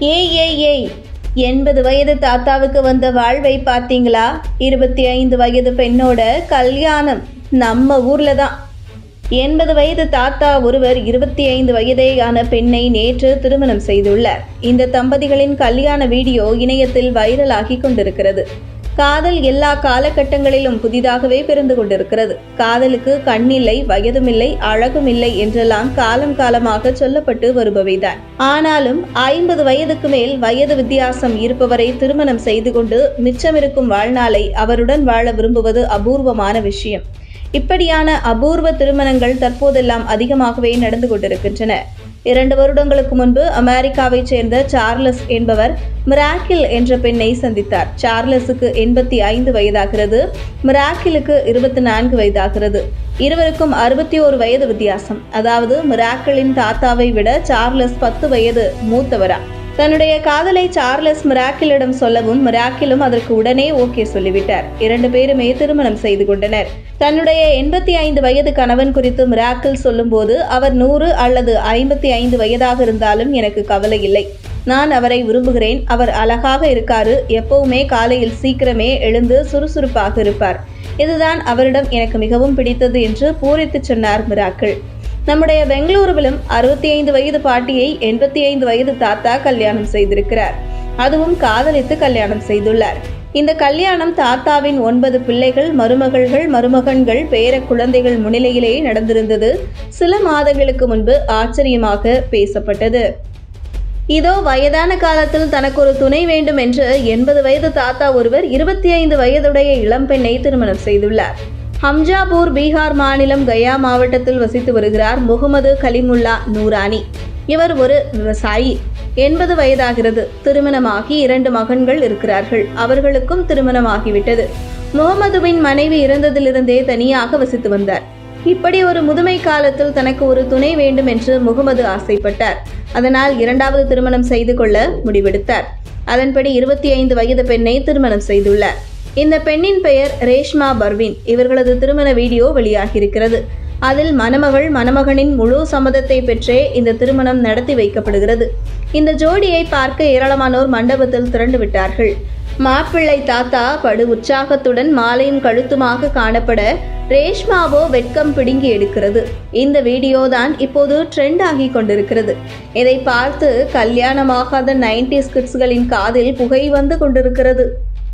ஏய் ஏய் ஏய் எண்பது வயது தாத்தாவுக்கு வந்த வாழ்வை பார்த்தீங்களா? இருபத்தி ஐந்து வயது பெண்ணோட கல்யாணம் நம்ம ஊர்ல தான். எண்பது வயது தாத்தா ஒருவர் இருபத்தி ஐந்து வயதேயான பெண்ணை நேற்று திருமணம் செய்துள்ளார். இந்த தம்பதிகளின் கல்யாண வீடியோ இணையத்தில் வைரலாகி கொண்டிருக்கிறது. காதல் எல்லா காலகட்டங்களிலும் புதிதாகவே பிறந்து கொண்டிருக்கிறது. காதலுக்கு கண்ணில்லை வயதுமில்லை அழகுமில்லை என்றெல்லாம் காலம் காலமாக சொல்லப்பட்டு வருபவைதான். ஆனாலும் ஐம்பது வயதுக்கு மேல் வயது வித்தியாசம் இருப்பவரை திருமணம் செய்து கொண்டு மிச்சமிருக்கும் வாழ்நாளை அவருடன் வாழ விரும்புவது அபூர்வமான விஷயம். இப்படியான அபூர்வ திருமணங்கள் தற்போதெல்லாம் அதிகமாகவே நடந்து கொண்டிருக்கின்றன. இரண்டு வருடங்களுக்கு முன்பு அமெரிக்காவைச் சேர்ந்த சார்லஸ் என்பவர் மிராக்கில் என்ற பெண்ணை சந்தித்தார். சார்லஸுக்கு எண்பத்தி ஐந்து வயதாகிறது. மிராக்கிலுக்கு இருபத்தி நான்கு வயதாகிறது. இருவருக்கும் அறுபத்தி ஒரு வயது வித்தியாசம். அதாவது மிராக்கிளின் தாத்தாவை விட சார்லஸ் பத்து வயது மூத்தவரா? தன்னுடைய காதலை சார்லஸ் மிராக்கிளிடம் சொல்லவும் மிராக்கிலும் அதற்கு உடனே ஓகே சொல்லிவிட்டார். இரண்டு பேருமே திருமணம் செய்து கொண்டனர். தன்னுடைய எண்பத்தி ஐந்து வயது கணவன் குறித்து மிராக்கில் சொல்லும்போது அவர் நூறு அல்லது ஐம்பத்தி ஐந்து வயதாக இருந்தாலும் எனக்கு கவலை இல்லை. நான் அவரை விரும்புகிறேன். அவர் அழகாக இருக்காரு. எப்பவுமே காலையில் சீக்கிரமே எழுந்து சுறுசுறுப்பாக இருப்பார். இதுதான் அவரிடம் எனக்கு மிகவும் பிடித்தது என்று பூரித்து சொன்னார் மிராக்கிள் நம்முடைய பெங்களூருவிலும் அறுபத்தி ஐந்து வயது பாட்டியை எண்பத்தி ஐந்து வயது தாத்தா கல்யாணம் செய்திருக்கிறார். அதுவும் காதலித்து கல்யாணம் செய்துள்ளார். இந்த கல்யாணம் தாத்தாவின் ஒன்பது பிள்ளைகள் மருமகள்கள் மருமகன்கள் பேர குழந்தைகள் முன்னிலையிலேயே நடந்திருந்தது. சில மாதங்களுக்கு முன்பு ஆச்சரியமாக பேசப்பட்டது. இதோ வயதான காலத்தில் தனக்கு ஒரு துணை வேண்டும் என்று எண்பது வயது தாத்தா ஒருவர் இருபத்தி ஐந்து வயதுடைய இளம்பெண்ணை திருமணம் செய்துள்ளார். ஹம்ஜாபூர் பீகார் மாநிலம் கயா மாவட்டத்தில் வசித்து வருகிறார் முகமது கலிமுல்லா நூரானி. இவர் ஒரு விவசாயி. எண்பது வயதாகிறது. திருமணமாகி இரண்டு மகன்கள் இருக்கிறார்கள். அவர்களுக்கும் திருமணமாகிவிட்டது. முகமதுவின் மனைவி இறந்ததிலிருந்தே தனியாக வசித்து வந்தார். இப்படி ஒரு முதுமை காலத்தில் தனக்கு ஒரு துணை வேண்டும் என்று முகமது ஆசைப்பட்டார். அதனால் இரண்டாவது திருமணம் செய்து கொள்ள முடிவெடுத்தார். அதன்படி இருபத்தி ஐந்து வயது பெண்ணை திருமணம் செய்துள்ளார். இந்த பெண்ணின் பெயர் ரேஷ்மா பர்வின். இவர்களது திருமண வீடியோ வெளியாகியிருக்கிறது. அதில் மணமகள் மணமகனின் முழு சம்மதத்தை பெற்றே இந்த திருமணம் நடத்தி வைக்கப்படுகிறது. இந்த ஜோடியை பார்க்க ஏராளமானோர் மண்டபத்தில் திரண்டு விட்டார்கள். மாப்பிள்ளை தாத்தா படு உற்சாகத்துடன் மாலையும் கழுத்துமாக காணப்பட ரேஷ்மாவோ வெட்கம் பிடுங்கி எடுக்கிறது. இந்த வீடியோ தான் இப்போது ட்ரெண்ட் ஆகி கொண்டிருக்கிறது. இதை பார்த்து கல்யாணமாகாத நைன்டி கிட்ஸ்களின் காதில் புகை வந்து கொண்டிருக்கிறது.